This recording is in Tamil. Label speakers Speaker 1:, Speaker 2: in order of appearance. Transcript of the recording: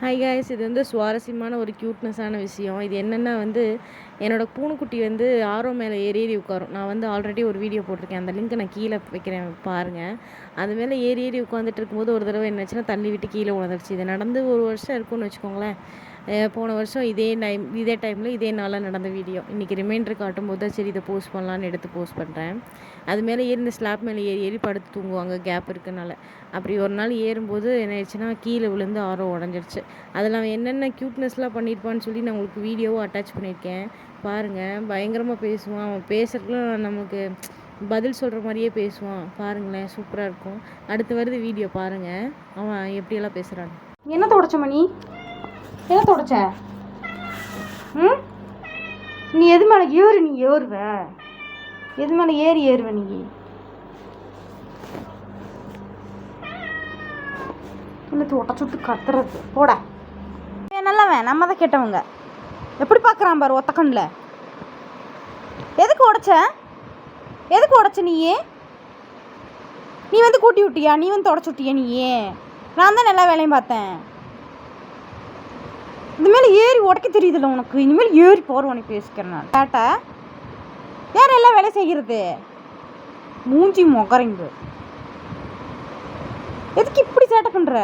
Speaker 1: ஹை காய்ஸ் இது வந்து சுவாரஸ்யமான ஒரு க்யூட்னஸான விஷயம். இது என்னென்னா வந்து என்னோடய பூனைக்குட்டி வந்து ஆரோ மேலே ஏறி ஏறி உட்காரும். நான் வந்து ஆல்ரெடி ஒரு வீடியோ போட்டிருக்கேன். அந்த லிங்க்கை நான் கீழே வைக்கிறேன் பாருங்கள் அது மேலே ஏறி ஏறி உட்காந்துட்டு இருக்கும்போது ஒரு தடவை என்னாச்சுன்னா தள்ளி விட்டு கீழே உணர்ந்துருச்சு இது நடந்து ஒரு வருஷம் இருக்கும்னு வச்சுக்கோங்களேன். போன வருஷம் இதே டைம் இதே டைமில் இதே நாளாக நடந்த வீடியோ இன்றைக்கி ரிமைண்டர் காட்டும்போது தான் சரி இதை போஸ்ட் பண்ணலான்னு எடுத்து போஸ்ட் பண்ணுறேன் அது மேலே ஏறி இந்த ஸ்லாப் மேலே ஏறி ஏறி படுத்து தூங்குவாங்க கேப் இருக்கனால. அப்படி ஒரு நாள் ஏறும்போது என்ன ஆயிடுச்சுன்னா கீழே விழுந்து ஆரோ உடஞ்சிருச்சு. அதில் அவன் என்னென்ன க்யூட்னஸ்லாம் பண்ணியிருப்பான்னு சொல்லி நான் உங்களுக்கு வீடியோவும் அட்டாச் பண்ணியிருக்கேன். பாருங்கள் பயங்கரமாக பேசுவான். அவன் பேசுகிறதுக்குலாம் நமக்கு பதில் சொல்கிற மாதிரியே பேசுவான். பாருங்களேன் சூப்பராக இருக்கும். அடுத்து வருது வீடியோ பாருங்கள் அவன் எப்படியெல்லாம் பேசுகிறான்
Speaker 2: என்ன தொடச்ச மணி? என்ன தொடச்ச? ம்? நீ எது மேலே ஏறு நீ? ஏறுவ. எது மேலே ஏறி ஏறுவ நீ? இல்லை ஒட்ட சுட்டு கத்துறது? போட. ஏன் நல்லவன். நம்ம தான் கேட்டவங்க. எப்படி பார்க்குறான் பாரு ஒத்த கண்ணில்? எதுக்கு உடைச்ச? எதுக்கு உடைச்ச நீயே? நீ வந்து கூட்டி விட்டியா? நீ வந்து தொடச்சு விட்டியா நீயே? நான் தான் எல்லா வேலையும் பார்த்தேன். உடைக்க தெரியுதுல்ல உனக்கு. இனிமேல் ஏறி போகிற உனக்கு பேசிக்கிறேன். நான் கேட்ட யார் எல்லாம் வேலை செய்கிறது? மூஞ்சி மொகரைங்க எதுக்கு இப்படி சேட்டை பண்ணுற